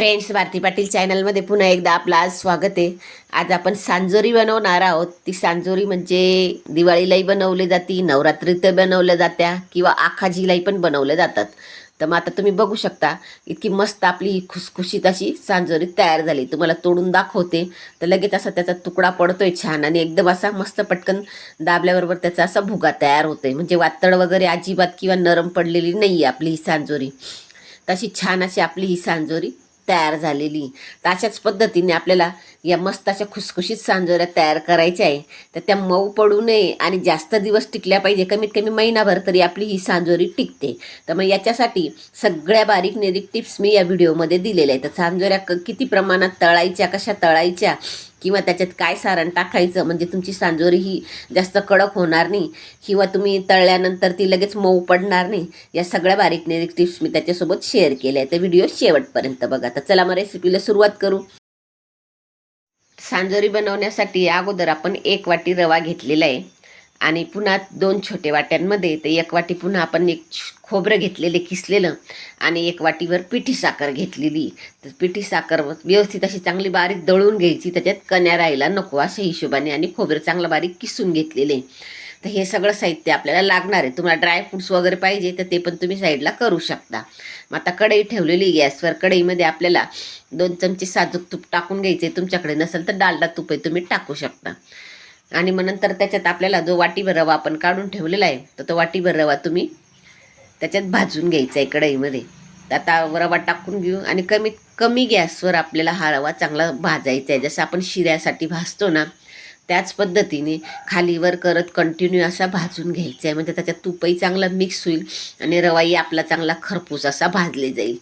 Friends Bharti Patil चॅनलमध्ये पुन्हा एकदा आपलं आज स्वागत आहे. आज आपण सांजोरी बनवणार आहोत. ती सांजोरी म्हणजे दिवाळीलाही बनवली जाते नवरात्रीत बनवल्या जात्या किंवा आखाजीलाही पण बनवल्या जातात. तर मग आता तुम्ही बघू शकता इतकी मस्त आपली ही खुसखुशीत अशी सांजोरी तयार झाली. तुम्हाला तोडून दाखवते. तर लगेच असा त्याचा तुकडा पडतोय छान आणि एकदम असा मस्त पटकन दाबल्याबरोबर त्याचा असा भुगा तयार होतोय. म्हणजे वातड वगैरे अजिबात किंवा नरम पडलेली नाही आहे आपली ही सांजोरी. तशी छान अशी आपली ही सांजोरी तयार झालेली. तर अशाच पद्धतीने आपल्याला या मस्त अशा खुसखुशीत सांजोऱ्या तयार करायच्या आहे. तर त्या मऊ पडू नये आणि जास्त दिवस टिकल्या पाहिजे. कमीत कमी महिनाभर तरी आपली ही सांजोरी टिकते. तर मग याच्यासाठी सगळ्या बारीक निरीक टिप्स मी या व्हिडिओमध्ये दिलेल्या आहेत. तर सांजोऱ्या क किती प्रमाणात तळायच्या कशा तळायच्या किंवा त्याच्यात काय सारण टाकायचं म्हणजे तुमची सांजोरी ही जास्त कडक होणार नाही किंवा तुम्ही तळल्यानंतर ती लगेच मऊ पडणार नाही या सगळ्या बारीक निरीक टिप्स मी त्याच्यासोबत शेअर केल्या आहेत. तर व्हिडिओ शेवटपर्यंत बघा. तर चला मग रेसिपीला सुरुवात करू. सांजोरी बनवण्यासाठी अगोदर आपण एक वाटी रवा घेतलेला आहे. आणि पुन्हा दोन छोटे वाट्यांमध्ये ते एक वाटी पुन्हा आपण एक खोबरं घेतलेले किसलेलं. आणि एक वाटीवर पिठी साखर घेतलेली. तर पिठी साखर व्यवस्थित अशी चांगली बारीक दळून घ्यायची. त्याच्यात कण्या राहायला नको अशा हिशोबाने. आणि खोबरं चांगलं बारीक किसून घेतलेले तर हे सगळं साहित्य आपल्याला लागणार आहे. तुम्हाला ड्रायफ्रुट्स वगैरे पाहिजे तर ते पण तुम्ही साईडला करू शकता. मग आता कढई ठेवलेली गॅसवर कढईमध्ये आपल्याला दोन चमचे साजूक तूप टाकून घ्यायचे. तुमच्याकडे नसेल तर डालडा तूप आहे तुम्ही टाकू शकता. आणि मग नंतर त्याच्यात आपल्याला जो वाटीभर रवा आपण काढून ठेवलेला आहे तर तो वाटीभर रवा तुम्ही त्याच्यात भाजून घ्यायचा आहे कढईमध्ये. तर आता रवा टाकून घेऊ. आणि कमीत कमी गॅसवर आपल्याला हा रवा चांगला भाजायचा आहे. जसं आपण शिऱ्यासाठी भाजतो ना त्याच पद्धतीने खालीवर करत कंटिन्यू असा भाजून घ्यायचा आहे म्हणजे त्याच्यात तुपही चांगला मिक्स होईल आणि रवाही आपला चांगला खरपूस असा भाजले जाईल.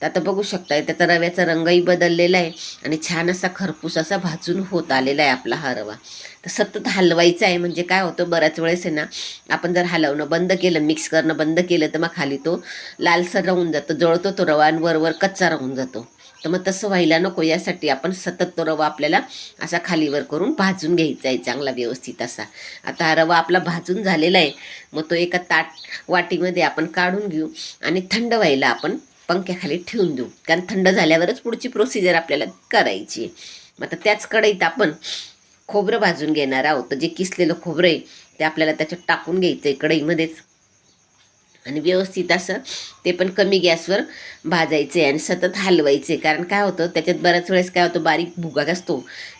तर आता बघू शकताय त्याचा रव्याचा रंगही बदललेला आहे आणि छान असा खरपूस असा भाजून होत आलेला आहे आपला हा रवा. तर सतत हलवायचा आहे म्हणजे काय होतं बऱ्याच वेळेस आहे ना आपण जर हलवणं बंद केलं मिक्स करणं बंद केलं तर मग खाली तो लालसर राहून जातो जळतो तो रवा आणि वरवर कच्चा राहून जातो. तर मग तसं व्हायला नको यासाठी आपण सतत तो रवा आपल्याला असा खालीवर करून भाजून घ्यायचा आहे चांगला व्यवस्थित असा. आता हा रवा आपला भाजून झालेला आहे मग तो एका ताट वाटीमध्ये आपण काढून घेऊ आणि थंड व्हायला आपण पंख्याखाली ठेवून देऊ. कारण थंड झाल्यावरच पुढची प्रोसिजर आपल्याला करायची आहे. मग आता त्याच कढईत आपण खोबरं भाजून घेणार आहोत. तर जे किसलेलं खोबरं आहे ते आपल्याला त्याच्यात टाकून घ्यायचं आहे कढईमध्येच. आणि व्यवस्थित असं ते पण कमी गॅसवर भाजायचे आणि सतत हलवायचे. कारण काय होतं त्याच्यात बऱ्याच वेळेस काय होतं बारीक भुगा असतो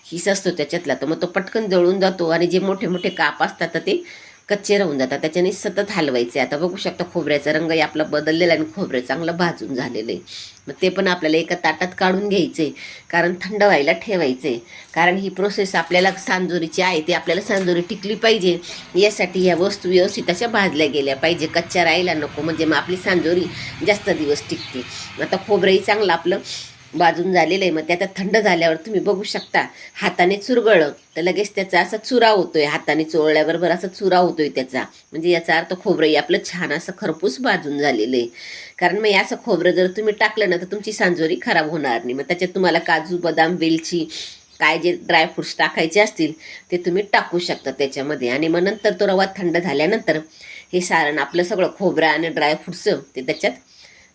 हिस असतो त्याच्यातला. तर मग तो पटकन जळून जातो आणि जे मोठे मोठे काप असतात तर ते कच्चे राहून जातात. त्याच्याने सतत हलवायचे. आता बघू शकता खोबऱ्याचा रंगही आपला बदललेला आहे आणि खोबरं चांगलं भाजून झालेलं आहे. मग ते पण आपल्याला एका ताटात काढून घ्यायचे. कारण थंड व्हायला ठेवायचे. कारण ही प्रोसेस आपल्याला सांजोरीची आहे ती आपल्याला सांजोरी टिकली पाहिजे. यासाठी ह्या वस्तू व्यवस्थित अशा भाजल्या गेल्या पाहिजे. कच्च्या राहायला नको. म्हणजे मग आपली सांजोरी जास्त दिवस टिकते. आता खोबरंही चांगलं आपलं बाजून झालेलं आहे मग ते आता थंड झाल्यावर तुम्ही बघू शकता हाताने चुरगळलं तर लगेच त्याचा असा चुरा होतोय हाताने चोळल्याबरोबर असा चुरा होतोय त्याचा. म्हणजे याचा अर्थ खोबरंही आपलं छान असं खरपूस भाजून झालेलं आहे. कारण मग असं खोबरं जर तुम्ही टाकलं ना तर तुमची सांजोरी खराब होणार नाही. मग त्याच्यात तुम्हाला काजू बदाम वेलची काय जे ड्रायफ्रुट्स टाकायचे असतील ते तुम्ही टाकू शकता त्याच्यामध्ये. आणि मग नंतर तो रवा थंड झाल्यानंतर हे सारण आपलं सगळं खोबरं आणि ड्रायफ्रुट्सचं ते त्याच्यात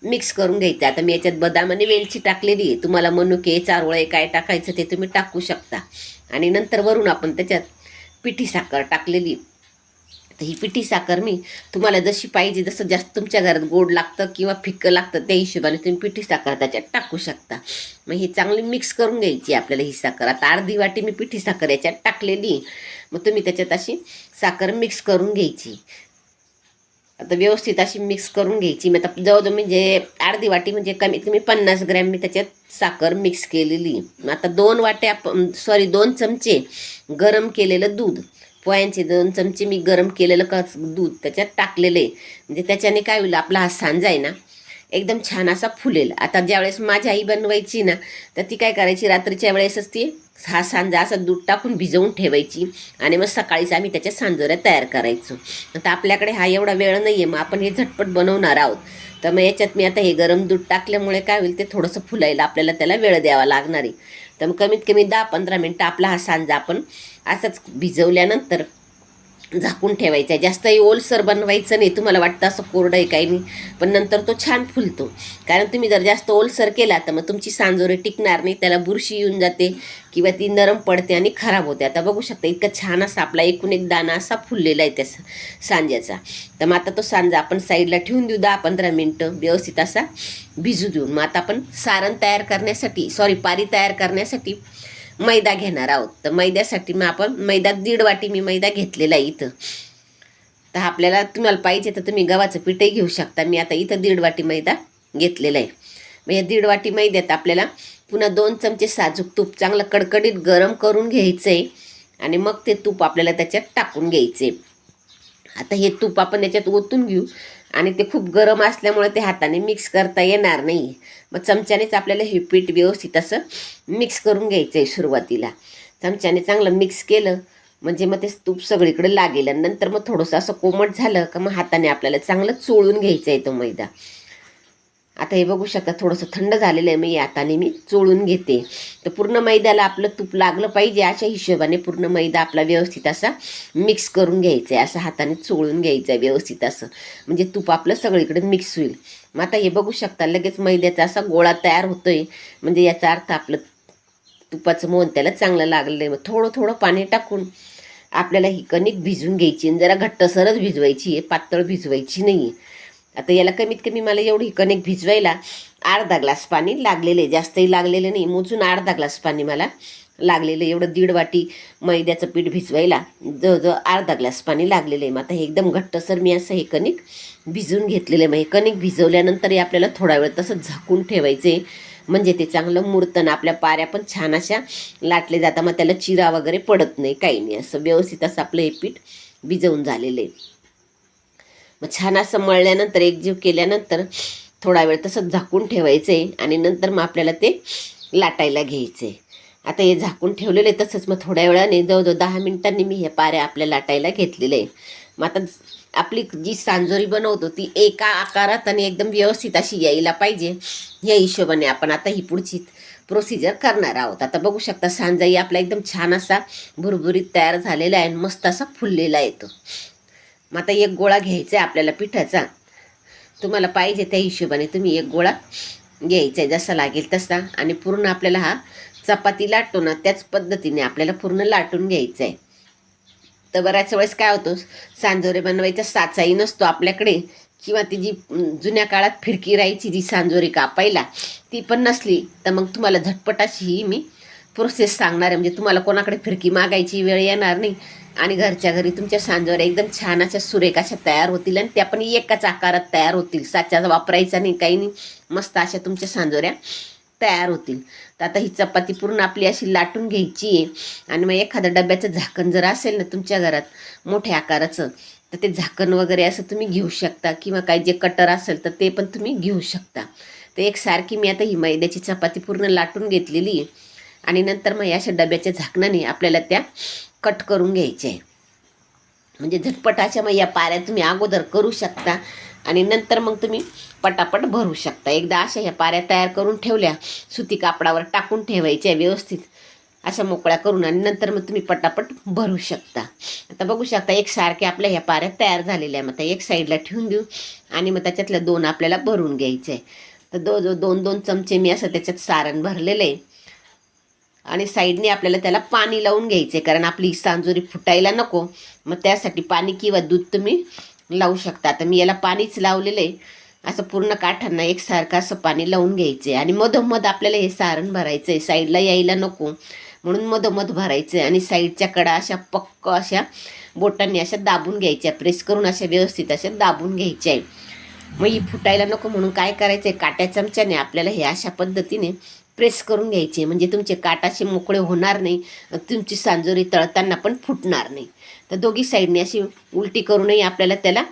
मिक्स करून घ्यायचं. आता मी याच्यात बदाम आणि वेलची टाकलेली आहे. तुम्हाला मनुके चारोळे काय टाकायचं ते तुम्ही टाकू शकता. आणि नंतर वरून आपण त्याच्यात पिठी साखर टाकलेली तर ही पिठी साखर मी तुम्हाला जशी पाहिजे जसं जास्त तुमच्या घरात गोड लागतं किंवा फिक्कं लागतं त्या हिशोबाने तुम्ही पिठी साखर त्याच्यात टाकू शकता. मग ही चांगली मिक्स करून घ्यायची आपल्याला ही साखर. आता अर्धी वाटी मी पिठी साखर याच्यात टाकलेली मग तुम्ही त्याच्यात अशी साखर मिक्स करून घ्यायची. आता व्यवस्थित अशी मिक्स करून घ्यायची. मग आता जवळजवळ म्हणजे अर्धी वाटी म्हणजे कमीत कमी पन्नास ग्रॅम मी त्याच्यात साखर मिक्स केलेली. मग आता दोन वाट्या सॉरी दोन चमचे गरम केलेलं दूध. पोह्यांचे दोन चमचे मी गरम केलेलं क दूध त्याच्यात टाकलेलं आहे. म्हणजे त्याच्याने काय होईल आपला हा सांजा आहे ना एकदम छान असा फुलेल. आता ज्यावेळेस माझी आई बनवायची ना तर ती काय करायची? रात्रीच्या वेळेसच ती हा सांजा असा दूध टाकून भिजवून ठेवायची आणि मग सकाळीच आम्ही त्याच्या सांजोऱ्या तयार करायचो. आता आपल्याकडे हा एवढा वेळ नाही आहे मग आपण हे झटपट बनवणार आहोत. तर मग याच्यात मी आता हे गरम दूध टाकल्यामुळे काय होईल ते थोडंसं फुलायला आपल्याला त्याला वेळ द्यावा लागणार आहे. तर मग कमीत कमी दहा पंधरा मिनटं आपला हा सांजा आपण असाच भिजवल्यानंतर झाकून ठेवायचा. आहे जास्तही ओलसर बनवायचं नाही तुम्हाला वाटतं असं कोरडं आहे काही नाही. पण नंतर तो छान फुलतो. कारण तुम्ही जर जास्त ओलसर केला तर मग तुमची सांजोरी टिकणार नाही त्याला बुरशी येऊन जाते किंवा ती नरम पडते आणि खराब होते. आता बघू शकता इतका छान असा आपला एकूण एक दाणा असा फुललेला आहे त्या सांज्याचा. तर मग आता तो सांजा आपण साईडला ठेवून देऊ दहा पंधरा मिनटं व्यवस्थित असा भिजू देऊन. मग आता आपण सारण तयार करण्यासाठी सॉरी पारी तयार करण्यासाठी मैदा घेणार आहोत. तर मैद्यासाठी मग आपण मैदा दीड वाटी मी मैदा घेतलेला आहे इथं. तर आपल्याला तुम्हाला पाहिजे तर तुम्ही गव्हाचं पीठही घेऊ शकता. मी आता इथं दीड वाटी मैदा घेतलेला आहे. मग या दीड वाटी मैद्यात आपल्याला पुन्हा दोन चमचे साजूक तूप चांगलं कडकडीत गरम करून घ्यायचं आहे आणि मग ते तूप आपल्याला त्याच्यात टाकून घ्यायचे आता हे तूप आपण त्याच्यात ओतून घेऊ. आणि ते खूप गरम असल्यामुळे ते हाताने मिक्स करता येणार नाही. मग चमच्यानेच आपल्याला हे पीठ व्यवस्थित असं मिक्स करून घ्यायचं आहे सुरुवातीला. चमच्याने चांगलं मिक्स केलं म्हणजे मग ते तूप सगळीकडे लागेल आणि नंतर मग थोडंसं असं कोमट झालं का मग हाताने आपल्याला चांगलं चोळून घ्यायचं आहे तो मैदा. आता हे बघू शकता थोडंसं थंड झालेलं आहे मी हाताने मी चोळून घेते. तर पूर्ण मैद्याला आपलं तूप लागलं पाहिजे अशा हिशोबाने पूर्ण मैदा आपला व्यवस्थित असा मिक्स करून घ्यायचा आहे असं हाताने चोळून घ्यायचं आहे व्यवस्थित असं. म्हणजे तूप आपलं सगळीकडे मिक्स होईल. मग आता हे बघू शकता लगेच मैद्याचा असा गोळा तयार होतोय. म्हणजे याचा अर्थ आपलं तुपाचं मोहन त्याला चांगलं लागलेलं आहे. मग थोडं थोडं पाणी टाकून आपल्याला ही कणिक भिजवून घ्यायची आणि जरा घट्टसरच भिजवायची आहे पातळ भिजवायची नाही आहे आता याला कमीत कमी मला एवढी कणिक भिजवायला अर्धा ग्लास पाणी लागलेलं आहे. जास्तही लागलेलं नाही. मोजून अर्धा ग्लास पाणी मला लागलेलं आहे. एवढं दीड वाटी मैद्याचं पीठ भिजवायला जवळजवळ अर्धा ग्लास पाणी लागलेलं आहे. मग आता हे एकदम घट्टसर मी असं हे कणिक भिजवून घेतलेलं आहे. मग हे कणिक भिजवल्यानंतरही आपल्याला थोडा वेळ तसं झाकून ठेवायचं. आहे म्हणजे ते चांगलं मुरतं आपल्या पाऱ्या पण छान अशा लाटले जातात. मग त्याला चिरा वगैरे पडत नाही. काही नाही. असं व्यवस्थित असं आपलं हे पीठ भिजवून झालेलं आहे. मग छान असं मळल्यानंतर एकजीव केल्यानंतर थोडा वेळ तसंच झाकून ठेवायचं आहे आणि नंतर मग आपल्याला ते लाटायला घ्यायचं. आहे आता हे झाकून ठेवलेलं आहे तसंच मग थोड्या वेळाने जवळजवळ दहा मिनिटांनी मी हे पाऱ्या आपल्या लाटायला घेतलेलं. आहे मग आता आपली जी सांजोरी बनवतो ती एका आकारात आणि एकदम व्यवस्थित अशी यायला पाहिजे. या हिशोबाने आपण आता ही पुढची प्रोसिजर करणार आहोत. आता बघू शकता सांजाई आपला एकदम छान असा भुरभुरीत तयार झालेला आहे आणि मस्त असा फुललेला येतो मग आता एक गोळा घ्यायचा आहे आपल्याला पिठाचा. तुम्हाला पाहिजे त्या हिशोबाने तुम्ही एक गोळा घ्यायचा आहे जसा लागेल तसा. आणि पूर्ण आपल्याला हा चपाती लाटतो ना त्याच पद्धतीने आपल्याला पूर्ण लाटून घ्यायचं आहे तर बऱ्याच वेळेस काय होतो सांजोरे बनवायचा साचाही नसतो आपल्याकडे. किंवा ती जी जुन्या काळात फिरकी राहायची जी सांजोरी कापायला ती पण नसली तर मग तुम्हाला झटपट अशी ही मी प्रोसेस सांगणार आहे. म्हणजे तुम्हाला कोणाकडे फिरकी मागायची वेळ येणार नाही. आणि घरच्या घरी तुमच्या सांजोऱ्या एकदम छान अशा सुरेख अशा तयार होतील आणि त्या पण एकाच आकारात तयार होतील. साच्याचा वापरायचा नाही काही नाही. मस्त अशा तुमच्या सांजोऱ्या तयार होतील. तर आता ही चपाती पूर्ण आपली अशी लाटून घ्यायची आहे. आणि मग एखादं डब्याचं झाकण जर असेल ना तुमच्या घरात मोठ्या आकाराचं तर ते झाकण वगैरे असं तुम्ही घेऊ शकता. किंवा काही जे कटर असेल तर ते पण तुम्ही घेऊ शकता. तर एकसारखी मी आता ही मैद्याची चपाती पूर्ण लाटून घेतलेली आहे. आणि नंतर मग अशा डब्याच्या झाकणाने आपल्याला त्या कट करून घ्यायच्या आहे म्हणजे झटपटाच्या मग या पाऱ्या तुम्ही अगोदर करू शकता आणि नंतर मग तुम्ही पटापट भरू शकता. एकदा अशा ह्या पाऱ्या तयार करून ठेवल्या सुती कापडावर टाकून ठेवायच्या व्यवस्थित. अशा मोकळ्या करून आणि नंतर मग तुम्ही पटापट भरू शकता. आता बघू शकता एक सारखे आपल्या ह्या पाऱ्या तयार झालेल्या आहे मग त्या एक साईडला ठेवून देऊ आणि मग त्याच्यातल्या दोन आपल्याला भरून घ्यायचे. आहे तर दो जो दोन दोन चमचे मी असं त्याच्यात सारण भरलेलं आहे. आणि साईडने आपल्याला त्याला पाणी लावून घ्यायचं आहे कारण आपली सांजोरी फुटायला नको. मग त्यासाठी पाणी किंवा दूध तुम्ही लावू शकता. आता मी याला पाणीच लावलेलं आहे. असं पूर्ण काठांना एकसारखं असं पाणी लावून घ्यायचं आहे आणि मधोमध आपल्याला हे सारण भरायचं आहे साईडला यायला नको. म्हणून मधोमध भरायचं आहे आणि साईडच्या कडा अशा पक्क अशा बोटांनी अशा दाबून घ्यायच्या. प्रेस करून अशा व्यवस्थित अशा दाबून घ्यायच्या आहे मग ही फुटायला नको म्हणून काय करायचं आहे काट्या चमच्याने आपल्याला हे अशा पद्धतीने प्रेस करून घ्यायचे. म्हणजे तुमचे काटाचे मोकळे होणार नाही तुमची सांजोरी तळताना पण फुटणार नाही. तर दोघी साईडने अशी उलटी करूनही आपल्याला त्याला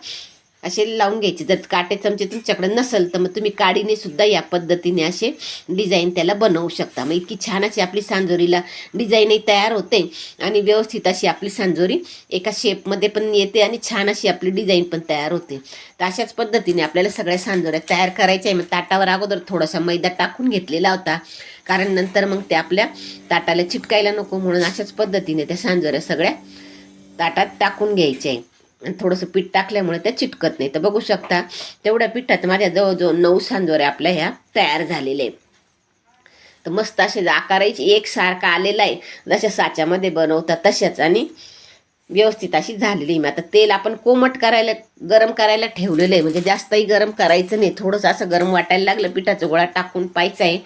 असे लावून घ्यायचे. जर काटे चमचे तुमच्याकडे नसेल तर मग तुम्ही काडीने सुद्धा या पद्धतीने असे डिझाईन त्याला बनवू शकता. मग इतकी छान अशी आपली सांजोरीला डिझाईनही तयार होते आणि व्यवस्थित अशी आपली सांजोरी एका शेपमध्ये पण येते आणि छान अशी आपली डिझाईन पण तयार होते. तर अशाच पद्धतीने आपल्याला सगळ्या सांजोऱ्या तयार करायच्या आहे. मग ताटावर अगोदर थोडासा मैदा टाकून घेतलेला होता. कारण नंतर मग ते आपल्या ताटाला चिटकायला नको म्हणून अशाच पद्धतीने त्या सांजोऱ्या सगळ्या ताटात टाकून घ्यायचे आहे. थोडंसं पीठ टाकल्यामुळे त्या चिटकत नाही. तर बघू शकता तेवढ्या पिठात माझ्या जवळजवळ नऊ सांजोऱ्या आपल्या ह्या तयार झालेल्या आहेत. तर मस्त असे आकाराची एकसारखा आलेला आहे. जशा साच्यामध्ये बनवतात तशाच आणि व्यवस्थित अशी झालेली मी मग आता तेल आपण कोमट करायला गरम करायला ठेवलेलं आहे. म्हणजे जास्तही गरम करायचं नाही. थोडंसं असं गरम वाटायला लागलं पिठाचा गोळा टाकून पाहायचा आहे.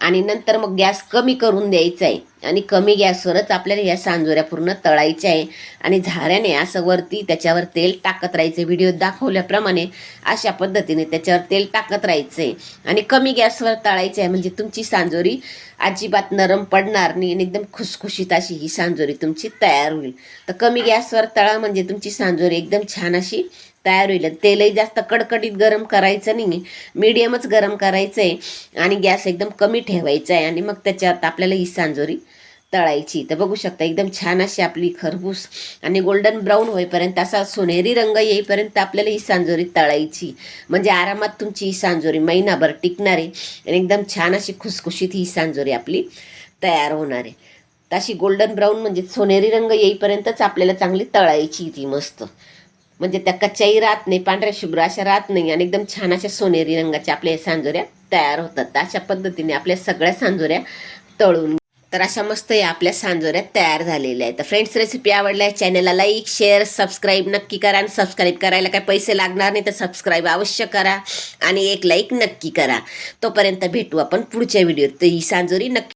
आणि नंतर मग गॅस कमी करून द्यायचा आहे आणि कमी गॅसवरच आपल्याला या सांजोऱ्या पूर्ण तळायच्या आहे आणि झाऱ्याने असं वरती त्याच्यावर तेल टाकत राहायचं व्हिडिओ दाखवल्याप्रमाणे अशा पद्धतीने त्याच्यावर तेल टाकत राहायचं आहे आणि कमी गॅसवर तळायचं आहे म्हणजे तुमची सांजोरी अजिबात नरम पडणार नाही आणि एकदम खुसखुशीत अशी ही सांजोरी तुमची तयार होईल. तर कमी गॅसवर तळा म्हणजे तुमची सांजोरी एकदम छान अशी तयार होईल. तेलही जास्त कडकडीत गरम करायचं नाही मीडियमच गरम करायचं आहे आणि गॅस एकदम कमी ठेवायचा आहे. आणि मग त्याच्यात आपल्याला ही सांजोरी तळायची. तर बघू शकता एकदम छान अशी आपली खरबूस आणि गोल्डन ब्राऊन होईपर्यंत असा सोनेरी रंग येईपर्यंत आपल्याला ही सांजोरी तळायची. म्हणजे आरामात तुमची ही सांजोरी महिनाभर टिकणारी आणि एकदम छान अशी खुसखुशीत ही सांजोरी आपली तयार होणार आहे. तशी गोल्डन ब्राऊन म्हणजे सोनेरी रंग येईपर्यंतच आपल्याला चांगली तळायची ती मस्त. म्हणजे त्या कच्च्याही राहत नाही पांढऱ्या शुभ्र अशा राहत नाही आणि एकदम छान अशा सोनेरी रंगाच्या आपल्या सांजोऱ्या तयार होतात. तर अशा पद्धतीने आपल्या सगळ्या सांजोऱ्या तळून तर अशा मस्त या आपल्या सांजोऱ्या तयार झालेल्या आहेत. तर फ्रेंड्स रेसिपी आवडल्या चॅनलला लाईक शेअर सबस्क्राईब नक्की करा आणि सबस्क्राईब करायला काय पैसे लागणार नाही तर सबस्क्राईब अवश्य करा आणि एक लाईक नक्की करा. तोपर्यंत भेटू आपण पुढच्या व्हिडिओत तर ही सांजोरी नक्की